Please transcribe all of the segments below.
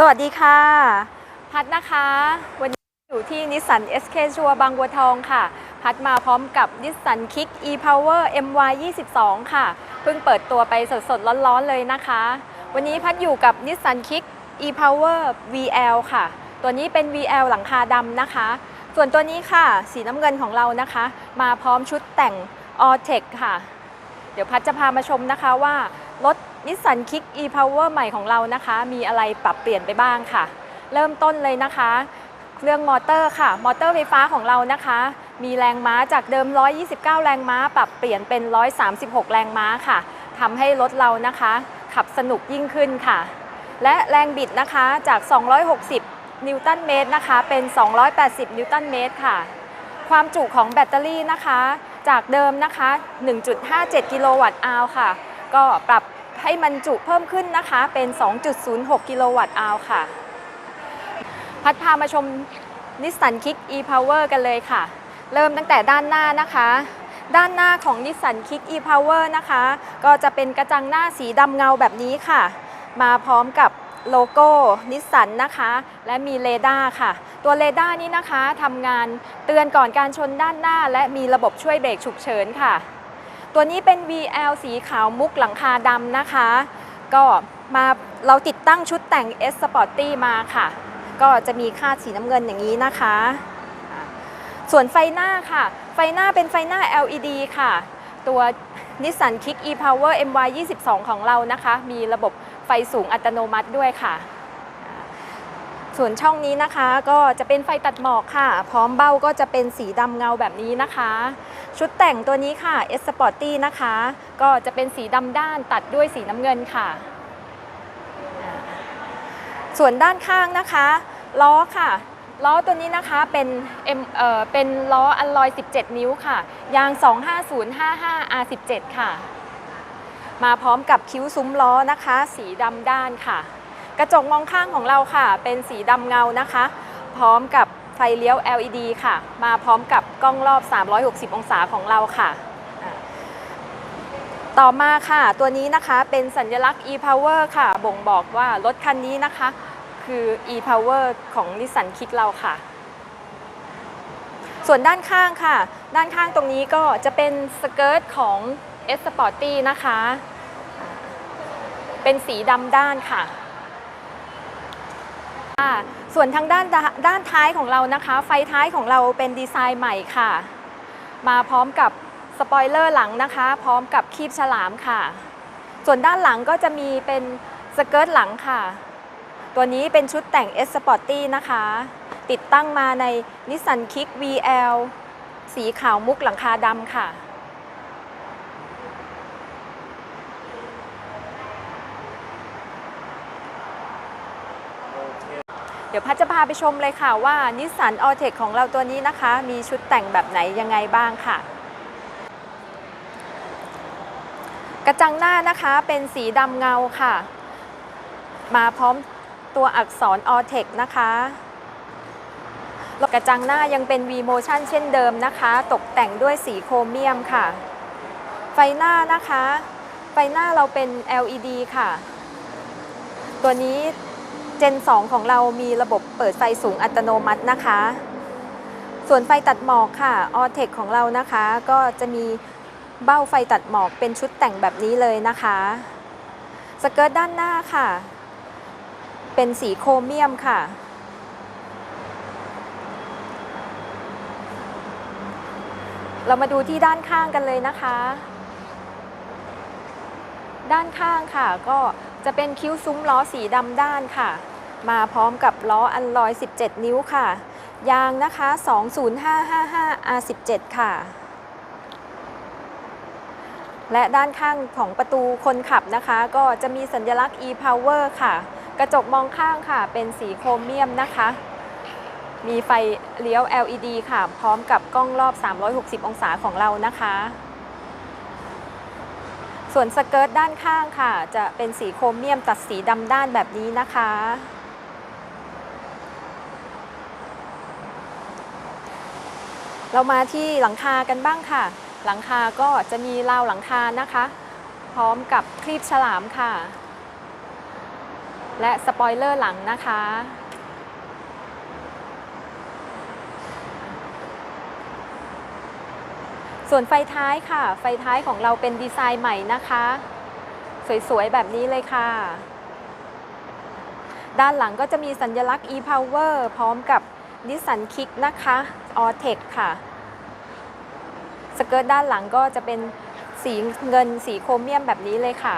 สวัสดีค่ะ พัดนะคะ วันนี้อยู่ที่นิสสัน SK ชัวบางบัวทองค่ะ พัดมาพร้อมกับนิสสันคิก e-power my 22ค่ะ เพิ่งเปิดตัวไปสดๆ ร้อนๆ เลยนะคะ วันนี้พัดอยู่กับนิสสันคิก e-power VL ค่ะ ตัวนี้เป็น VL หลังคาดำนะคะ ส่วนตัวนี้ค่ะ สีน้ำเงินของเรานะคะ มาพร้อมชุดแต่ง a l Tech ค่ะ เดี๋ยวพัดจะพามาชมนะคะว่า รถนิสสันคิก e-power ใหม่ของเรานะคะ มีอะไรปรับเปลี่ยนไปบ้างค่ะ เริ่มต้นเลยนะคะเครื่องมอเตอร์ค่ะ มอเตอร์ไฟฟ้าของเรานะคะ มีแรงม้าจากเดิม 129 แรงม้า ปรับเปลี่ยนเป็น 136 แรงม้าค่ะทำให้รถเรานะคะ ขับสนุกยิ่งขึ้นค่ะ และแรงบิดนะคะจาก 260 นิวตันเมตรนะคะ เป็น 280 นิวตันเมตรค่ะ ความจุของแบตเตอรี่นะคะ จากเดิมนะคะ 1.57 กิโลวัตต์อาวค่ะ ก็ปรับให้มันจุเพิ่มขึ้นนะคะเป็น 2.06 กิโลวัตต์อาวค่ะ พัดพามาชมนิสสันคิก e-power กันเลยค่ะ เริ่มตั้งแต่ด้านหน้านะคะ ด้านหน้าของนิสสันคิก e-power นะคะ ก็จะเป็นกระจังหน้าสีดำเงาแบบนี้ค่ะ มาพร้อมกับโลโก้นิสสันนะคะ และมีเรดาร์ค่ะ ตัวเรดาร์นี้นะคะทำงานเตือนก่อนการชนด้านหน้า และมีระบบช่วยเบรกฉุกเฉินค่ะ ตัวนี้เป็น VL สีขาวมุกหลังคาดำนะคะ ก็มาเราติดตั้งชุดแต่ง S Sporty มาค่ะ ก็จะมีคาดสีน้ำเงินอย่างนี้นะคะ ส่วนไฟหน้าค่ะ ไฟหน้าเป็นไฟหน้า LED ค่ะ ตัว Nissan Kick e-Power MY 22 ของเรานะคะ มีระบบไฟสูงอัตโนมัติด้วยค่ะ ส่วนช่องนี้นะคะก็จะเป็นไฟตัดหมอกค่ะ พร้อมเบ้าก็จะเป็นสีดำเงาแบบนี้นะคะ ชุดแต่งตัวนี้ค่ะ S Sporty นะคะ ก็จะเป็นสีดำด้านตัดด้วยสีน้ำเงินค่ะ ส่วนด้านข้างนะคะล้อค่ะล้อตัวนี้นะคะเป็น M เอ่อเป็นล้ออัลลอย 17 นิ้วค่ะ ยาง 25055 R17 ค่ะ มาพร้อมกับคิ้วซุ้มล้อนะคะ สีดำด้านค่ะ กระจกมองข้างของเราค่ะ เป็นสีดำเงานะคะ พร้อมกับไฟเลี้ยว LED ค่ะ มาพร้อมกับกล้องรอบ 360 องศาของเราค่ะ ต่อมาค่ะ ตัวนี้นะคะเป็นสัญลักษณ์ e-power ค่ะ บ่งบอกว่ารถคันนี้นะคะ คือ e-power ของ Nissan Kick เราค่ะ ส่วนด้านข้างค่ะ ด้านข้างตรงนี้ก็จะเป็นสเกิร์ตของ S Sporty นะคะ เป็นสีดำด้านค่ะ ส่วนทางด้านดด้านท้ายของเรานะคะ ไฟท้ายของเราเป็นดีไซน์ใหม่ค่ะ มาพร้อมกับสปอยเลอร์หลังนะคะ พร้อมกับคีบฉลามค่ะ ส่วนด้านหลังก็จะมีเป็นสเกิร์ตหลังค่ะ ตัวนี้เป็นชุดแต่ง S Sporty นะคะ ติดตั้งมาใน Nissan Kick VL สีขาวมุกหลังคาดำค่ะ ดี๋ยวพัชจะพาไปชมเลยค่ะว่า Nissan a l t e c ของเราตัวนี้นะคะ มีชุดแต่งแบบไหนยังไงบ้างค่ะ กระจังหน้านะคะเป็นสีดำเงาค่ะ มาพร้อมตัวอักษร a l t e c นะคะกระจังหน้ายังเป็น V Motion เช่นเดิมนะคะ ตกแต่งด้วยสีโครเมียมค่ะ ไฟหน้านะคะ ไฟหน้าเราเป็น LED ค่ะ ตัวนี้ Gen 2 ของเรามีระบบเปิดไฟสูงอัตโนมัตินะคะ ส่วนไฟตัดหมอกค่ะ a l t e c ของเรานะคะ ก็จะมีเบ้าไฟตัดหมอกเป็นชุดแต่งแบบนี้เลยนะคะ สเกิร์ตด้านหน้าค่ะ เป็นสีโครเมียมค่ะ เรามาดูที่ด้านข้างกันเลยนะคะ ด้านข้างค่ะก็ จะเป็นคิ้วซุ้มล้อสีดำด้านค่ะ มาพร้อมกับล้ออันลอย 17 นิ้วค่ะ ยางนะคะ 20555 R17 ค่ะ และด้านข้างของประตูคนขับนะคะ ก็จะมีสัญลักษณ์ e-power ค่ะ กระจกมองข้างค่ะ เป็นสีโครเมียมนะคะ มีไฟเลี้ยว LED ค่ะ พร้อมกับกล้องรอบ 360 องศาของเรานะคะ ส่วนสเกิร์ตด้านข้างค่ะ จะเป็นสีโครเมียมตัดสีดำด้านแบบนี้นะคะ เรามาที่หลังคากันบ้างค่ะ หลังคาก็จะมีราวหลังคานะคะ พร้อมกับคลีบฉลามค่ะ และสปอยเลอร์หลังนะคะ ส่วนไฟท้ายค่ะ ไฟท้ายของเราเป็นดีไซน์ใหม่นะคะ สวยๆ แบบนี้เลยค่ะ ด้านหลังก็จะมีสัญลักษณ์ e-power พร้อมกับ Nissan Kick นะคะ a l t e c ค่ะ สเกิร์ตด้านหลังก็จะเป็นสีเงินสีโครเมียมแบบนี้เลยค่ะ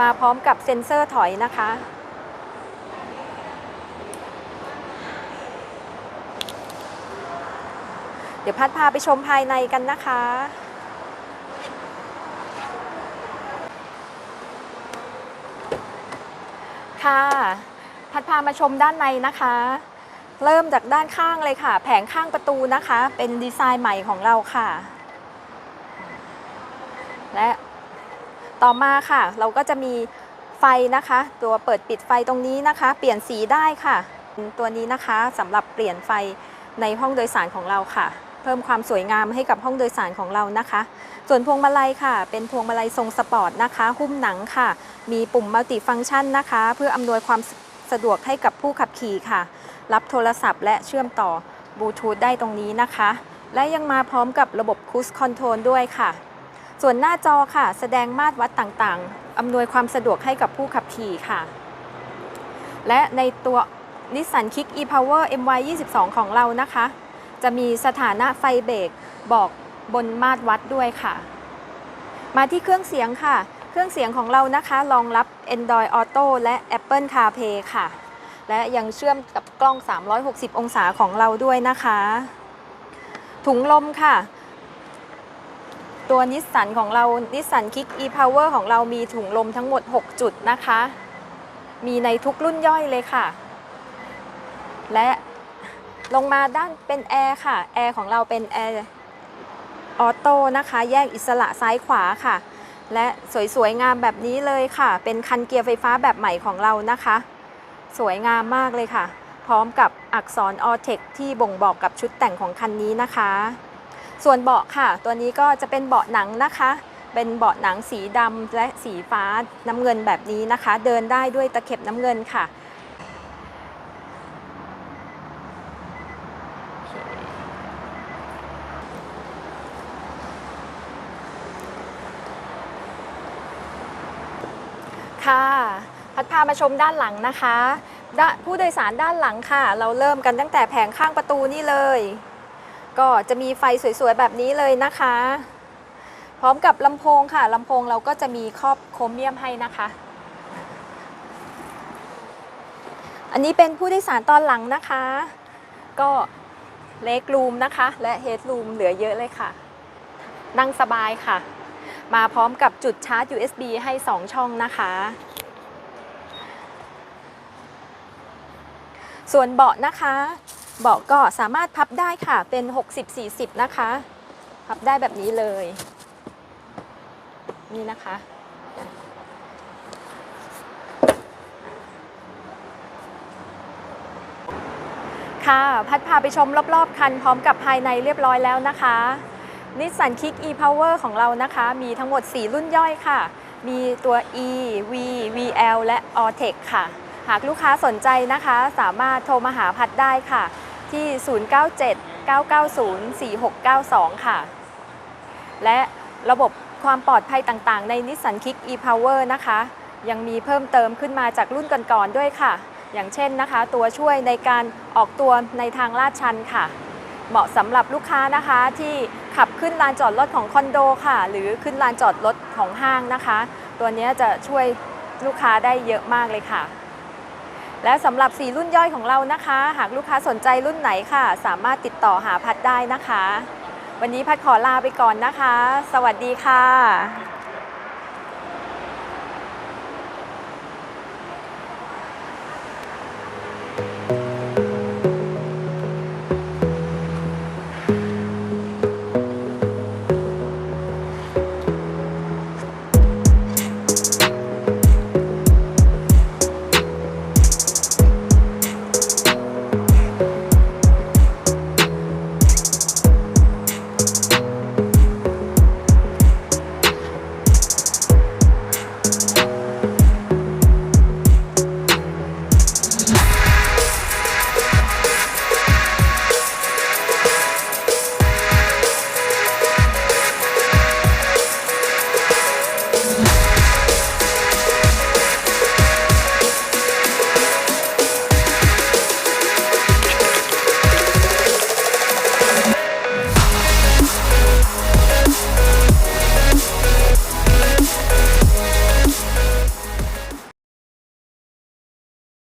มาพร้อมกับเซ็นเซอร์ถอยนะคะ เดี๋ยวพัดพาไปชมภายในกันนะคะ ค่ะ พัดพามาชมด้านในนะคะ เริ่มจากด้านข้างเลยค่ะ แผงข้างประตูนะคะ เป็นดีไซน์ใหม่ของเราค่ะ และต่อมาค่ะ เราก็จะมีไฟนะคะ ตัวเปิดปิดไฟตรงนี้นะคะ เปลี่ยนสีได้ค่ะ ตัวนี้นะคะสำหรับเปลี่ยนไฟในห้องโดยสารของเราค่ะ เพิ่มความสวยงามให้กับห้องโดยสารของเรานะคะ ส่วนพวงมาลัยค่ะ เป็นพวงมาลัยทรงสปอร์ตนะคะ หุ้มหนังค่ะ มีปุ่มมัลติฟังก์ชันนะคะ เพื่ออำนวยความสะดวกให้กับผู้ขับขี่ค่ะ รับโทรศัพท์และเชื่อมต่อบลูทูธได้ตรงนี้นะคะ และยังมาพร้อมกับระบบคู i คอนโทรลด้วยค่ะ ส่วนหน้าจอค่ะ แสดงมาตรวัดต่างๆ อำนวยความสะดวกให้กับผู้ขับขี่ค่ะ และในตัว Nissan Kick e-Power MY 22 ของเรานะคะ จะมีสถานะไฟเบรกบอกบนมาตรวัดด้วยค่ะ มาที่เครื่องเสียงค่ะ เครื่องเสียงของเรานะคะรองรับ Android Auto และ Apple CarPlay ค่ะ และยังเชื่อมกับกล้อง 360 องศาของเราด้วยนะคะ ถุงลมค่ะ ตัวนิสสันของเรานิสสันคิก e-power ของเรามีถุงลมทั้งหมด 6 จุดนะคะ มีในทุกรุ่นย่อยเลยค่ะ และ ลงมาด้านเป็นแอร์ค่ะ แอร์ของเราเป็นแอร์ออโต้นะคะ แยกอิสระซ้ายขวาค่ะ และสวยๆงามแบบนี้เลยค่ะ เป็นคันเกียร์ไฟฟ้าแบบใหม่ของเรานะคะ สวยงามมากเลยค่ะ พร้อมกับอักษร a l t e c ที่บ่งบอกกับชุดแต่งของคันนี้นะคะ ส่วนเบาะค่ะ ตัวนี้ก็จะเป็นเบาะหนังนะคะ เป็นเบาะหนังสีดำและสีฟ้าน้ำเงินแบบนี้นะคะ เดินได้ด้วยตะเข็บน้ำเงินค่ะ ค่ะ พัดพามาชมด้านหลังนะคะผู้โดยสารด้านหลังค่ะ เราเริ่มกันตั้งแต่แผงข้างประตูนี่เลย ก็จะมีไฟสวยๆแบบนี้เลยนะคะ พร้อมกับลำโพงค่ะลำโพงเราก็จะมีครอบโครเมียมให้นะคะ อันนี้เป็นผู้โดยสารตอนหลังนะคะ ก็เล็กรูมนะคะ และเฮดรูมเหลือเยอะเลยค่ะ นั่งสบายค่ะ มาพร้อมกับจุดชาร์จ USB ให้ 2 ช่องนะคะ ส่วนเบาะนะคะ เบาะก็สามารถพับได้ค่ะ เป็น 60-40 นะคะ พับได้แบบนี้เลย นี่นะคะค่ะ พัดพาไปชมรอบ ๆ คันพร้อมกับภายในเรียบร้อยแล้วนะคะ นิสสันคิก e-power ของเรานะคะ มีทั้งหมด 4 รุ่นย่อยค่ะ มีตัว e v vl และ a l t e c ค่ะ หากลูกค้าสนใจนะคะ สามารถโทรมาหาพัดได้ค่ะ ที่ 097 990 4692 ค่ะ และระบบความปลอดภัยต่างๆ ใน Nissan Kick e-power นะคะ ยังมีเพิ่มเติมขึ้นมาจากรุ่นก่อนๆด้วยค่ะ อย่างเช่นนะคะ ตัวช่วยในการออกตัวในทางลาดชันค่ะ เหมาะสำหรับลูกค้านะคะ ที่ขับขึ้นลานจอดรถของคอนโดค่ะ หรือขึ้นลานจอดรถของห้างนะคะ ตัวนี้จะช่วยลูกค้าได้เยอะมากเลยค่ะ และสำหรับ 4 รุ่นย่อยของเรานะคะ หากลูกค้าสนใจรุ่นไหนค่ะ สามารถติดต่อหาพัดได้นะคะ วันนี้พัดขอลาไปก่อนนะคะ สวัสดีค่ะ